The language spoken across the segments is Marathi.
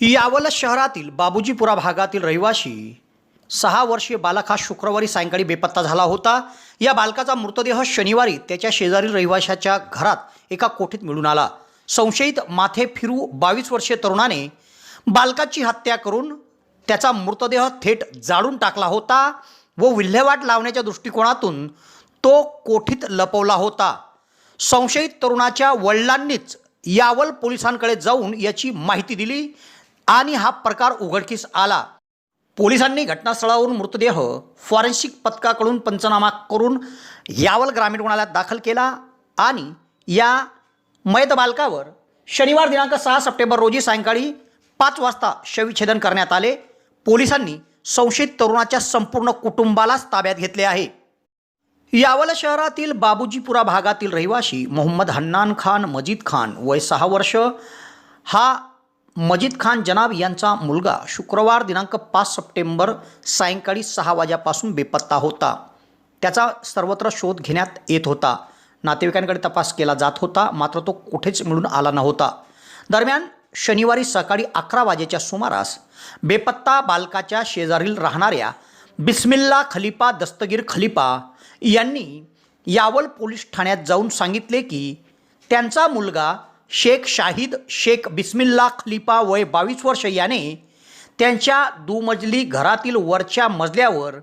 यावल शहरातील बाबूजीपुरा भागातील रहिवाशी सहा वर्षीय बालक हा शुक्रवारी सायंकाळी बेपत्ता झाला होता. या बालकाचा मृतदेह शनिवारी त्याच्या शेजारील रहिवाशाच्या घरात एका कोठीत मिळून आला. संशयित माथे फिरू बावीस वर्षीय तरुणाने बालकाची हत्या करून त्याचा मृतदेह थेट जाळून टाकला होता व विल्हेवाट लावण्याच्या दृष्टिकोनातून तो कोठीत लपवला होता. संशयित तरुणाच्या वडिलांनीच यावल पोलिसांकडे जाऊन याची माहिती दिली. आणि हा प्रकार उघडकीस आला. पोलिसांनी घटनास्थळावरून मृतदेह फॉरेन्सिक पथकाकडून पंचनामा करून यावल ग्रामीण रुग्णालयात दाखल केला आणि या मैद बालकावर शनिवार दिनांक सहा सप्टेंबर रोजी सायंकाळी पाच वाजता शविच्छेदन करण्यात आले. पोलिसांनी संशयित तरुणाच्या संपूर्ण कुटुंबालाच ताब्यात घेतले आहे. यावल शहरातील बाबूजीपुरा भागातील रहिवाशी मोहम्मद हन्नान खान मजीद खान वय सहा वर्ष हा मजीद खान जनाब यांचा मुलगा शुक्रवार दिनांक पाच सप्टेंबर सायंकाळी सहा वाजेपासून बेपत्ता होता. त्याचा सर्वत्र शोध घेण्यात येत होता. नातेवाईकांकडे तपास केला जात होता मात्र तो कुठेच मिळून आला नव्हता. दरम्यान शनिवारी सकाळी अकरा वाजेच्या सुमारास बेपत्ता बालकाच्या शेजारील राहणाऱ्या बिस्मिल्ला खलिपा दस्तगीर खलिपा यांनी यावल पोलीस ठाण्यात जाऊन सांगितले की त्यांचा मुलगा शेख शाहिद शेख बिस्मिल्ला खलिपा वय बावीस वर्ष याने त्यांच्या दुमजली घरातील वरच्या मजल्यावर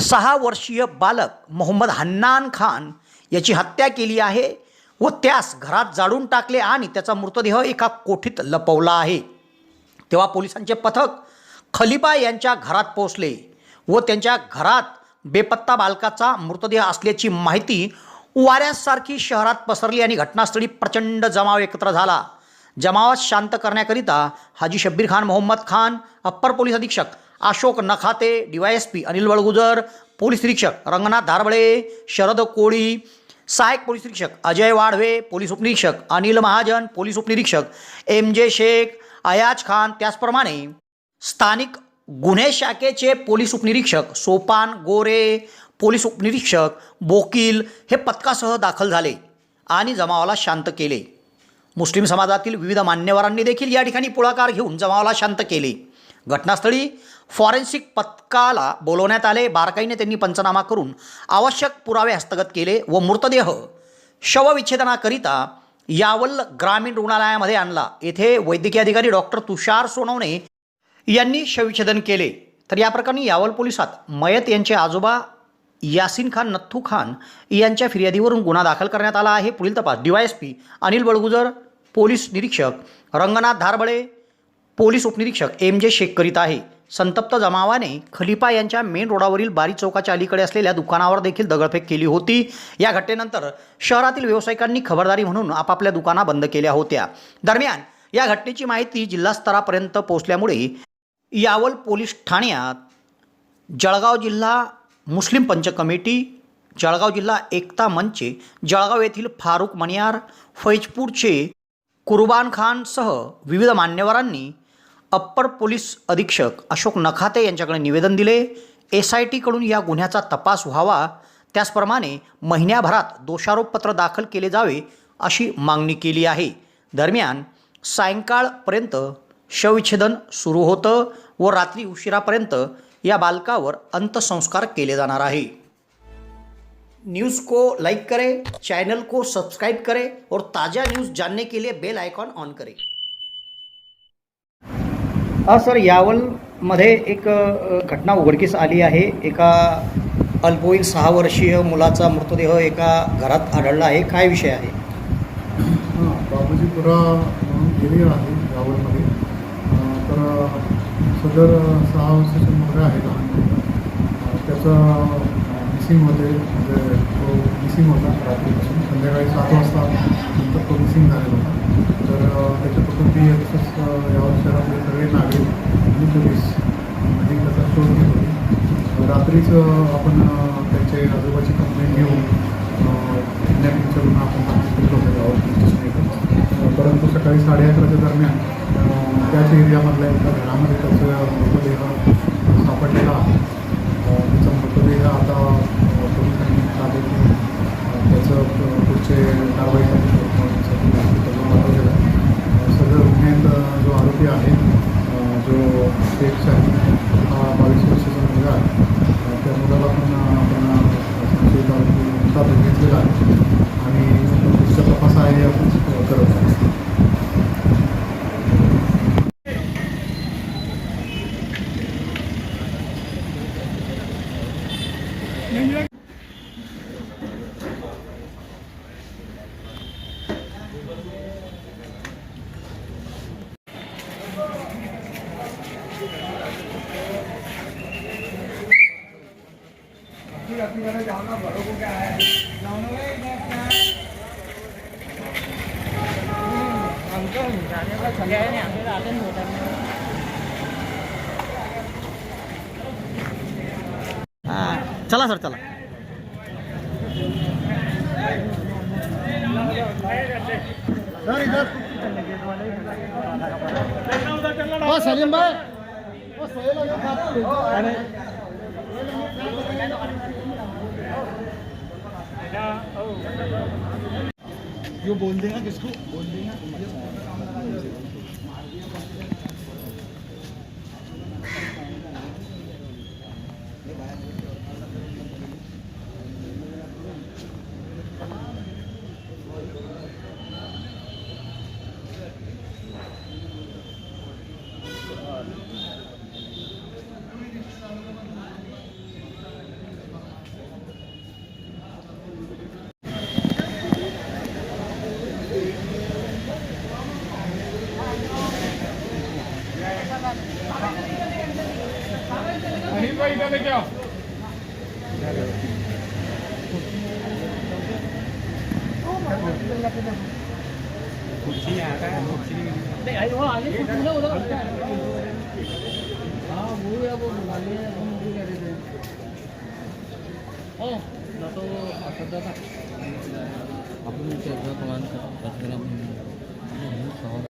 सहा वर्षीय बालक मोहम्मद हन्नान खान याची हत्या केली आहे व त्यास घरात जाळून टाकले आणि त्याचा मृतदेह एका कोठीत लपवला आहे. तेव्हा पोलिसांचे पथक खलिफा यांच्या घरात पोहोचले व त्यांच्या घरात बेपत्ता बालकाचा मृतदेह असल्याची माहिती वाऱ्यासारखी शहरात पसरली आणि घटनास्थळी प्रचंड जमाव एकत्र झाला. जमावात शांत करण्याकरिता हाजी शब्बीर खान मोहम्मद खान अप्पर पोलीस अधीक्षक अशोक नखाते डीवायएसपी अनिल वळगुजर पोलीस निरीक्षक रंगनाथ धारबळे शरद कोळी सहायक पोलीस निरीक्षक अजय वाढवे पोलीस उपनिरीक्षक अनिल महाजन पोलीस उपनिरीक्षक एम जे शेख अयाज खान त्याचप्रमाणे स्थानिक गुन्हे शाखेचे पोलीस उपनिरीक्षक सोपान गोरे पोलीस उपनिरीक्षक बोकील हे पथकासह दाखल झाले आणि जमावाला शांत केले. मुस्लिम समाजातील विविध मान्यवरांनी देखील या ठिकाणी पुढाकार घेऊन जमावाला शांत केले. घटनास्थळी फॉरेन्सिक पथकाला बोलवण्यात आले. बारकाईने त्यांनी पंचनामा करून आवश्यक पुरावे हस्तगत केले व मृतदेह शवविच्छेदनाकरिता यावल ग्रामीण रुग्णालयामध्ये आणला. येथे वैद्यकीय अधिकारी डॉक्टर तुषार सोनवणे यांनी शवविच्छेदन केले. तर या प्रकरणी यावल पोलिसात मयत यांचे आजोबा यासिन खान नथ्थू खान यांच्या फिर्यादीवरून गुन्हा दाखल करण्यात आला आहे. पुढील तपास. डीवायएसपी अनिल बळगुजर पोलीस निरीक्षक. रंगनाथ धारबळे पोलीस उपनिरीक्षक. एम जे शेख करीत आहे. संतप्त जमावाने खलिपा यांच्या मेन रोडावरील बारी चौकाच्या अलीकडे असलेल्या दुकानावर देखील दगडफेक केली होती. या घटनेनंतर शहरातील व्यावसायिकांनी खबरदारी म्हणून आपापल्या दुकाना बंद केल्या होत्या. दरम्यान या घटनेची माहिती जिल्हास्तरापर्यंत पोहोचल्यामुळे यावल पोलीस ठाण्यात जळगाव जिल्हा मुस्लिम पंच कमिटी जळगाव जिल्हा एकता मंचे जळगाव येथील फारुख मणियार फैजपूरचे कुर्बान खानसह विविध मान्यवरांनी अप्पर पोलीस अधीक्षक अशोक नखाते यांच्याकडे निवेदन दिले. एस आय टीकडून या गुन्ह्याचा तपास व्हावा. त्याचप्रमाणे महिन्याभरात दोषारोपपत्र दाखल केले जावे अशी मागणी केली आहे. दरम्यान सायंकाळपर्यंत शवविच्छेदन सुरू होतं व रात्री उशिरापर्यंत या बालकावर अंत्यसंस्कार केले जाणार आहे. न्यूज़ को लाइक करें चैनल को सब्सक्राइब करें और ताज़ा न्यूज़ जानने के लिए बेल आयकॉन ऑन करें। हा सर यावलमध्ये एक घटना उघडकीस आली आहे. एका अल्पवयीन सहा वर्षीय मुलाचा मृतदेह एका घरात आढळला आहे. काय विषय आहे? हां बाबूजीपुरा म्हणून आहे यावलमध्ये. सदर सहा वर्षाचा मुलगा आहे लहान त्याचा अं, मिसिंग होते म्हणजे तो मिसिंग होता रात्रीपासून. संध्याकाळी सात वाजता नंतर तो मिसिंग झालेला होता. तर त्याच्या कुटुंबीय तसंच यावर या शहरातले सगळे नागरिक आणि पोलीस अधिक त्याचा शोध घेत होते. रात्रीच आपण अं, त्याचे आजोबाची कंप्लेंट घेऊन किडनॅपिंगचा गुन्हा आपण दाखल परंतु सकाळी साडे अकराच्या दरम्यान अं, एरियामधल्या एका घरामध्ये त्याचं मृतदेह सापडलेला आहे त्याचा मृतदेह आता पोलिसांनी ताब्यात घेऊन त्याचं पुढचे कारवाईसाठी शोध मोहिमेसाठी पाठवलेलं आहे. सदर गुन्ह्यात जो आरोपी आहे जो शेख शाही हा बावीस वर्षाचा मुलगा आहे. चला सर चला सर इधर ओ सलीम भाई ओ सोहेल अरे जो बोल देगा किसको? बोल देगा ਭਾਈ ਦਾ ਲਿਖਿਆ ਕੁਰਸੀ ਆ ਤਾਂ ਕੁਰਸੀ ਨਹੀਂ ਆਈ ਉਹ ਆਲੇ ਕੁਰਸੀ ਨਾ ਉਹਦਾ। ਹਾਂ ਉਹ ਆ ਉਹ ਮੰਗਾਲੇ ਆ ਉਹ ਮੁੰਡੇ ਕਰੇ ਦੇ ਉਹ ਨਾ ਤੋ ਅਸਦਾ ਤਾਂ। ਆਪਣੀ ਚੇਗਾ ਪਲਾਨ ਕਰ ਕਰ ਕਰ ਆਪਣੀ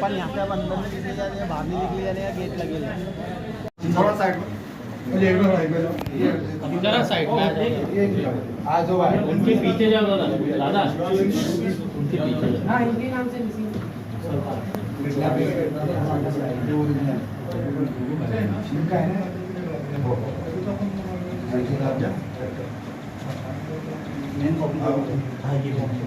अपन यहाँ। पे अंदर में निकले जा रहे हैं बाहर नहीं निकले जा रहे हैं गेट लगे हुए थोड़ा साइड में। साइड में आ जाओ उनके पीछे जाओ दादा। उनके पीछे हाँ इनके नाम से इनका है ना मेन प्रॉब्लम है ये प्रॉब्लम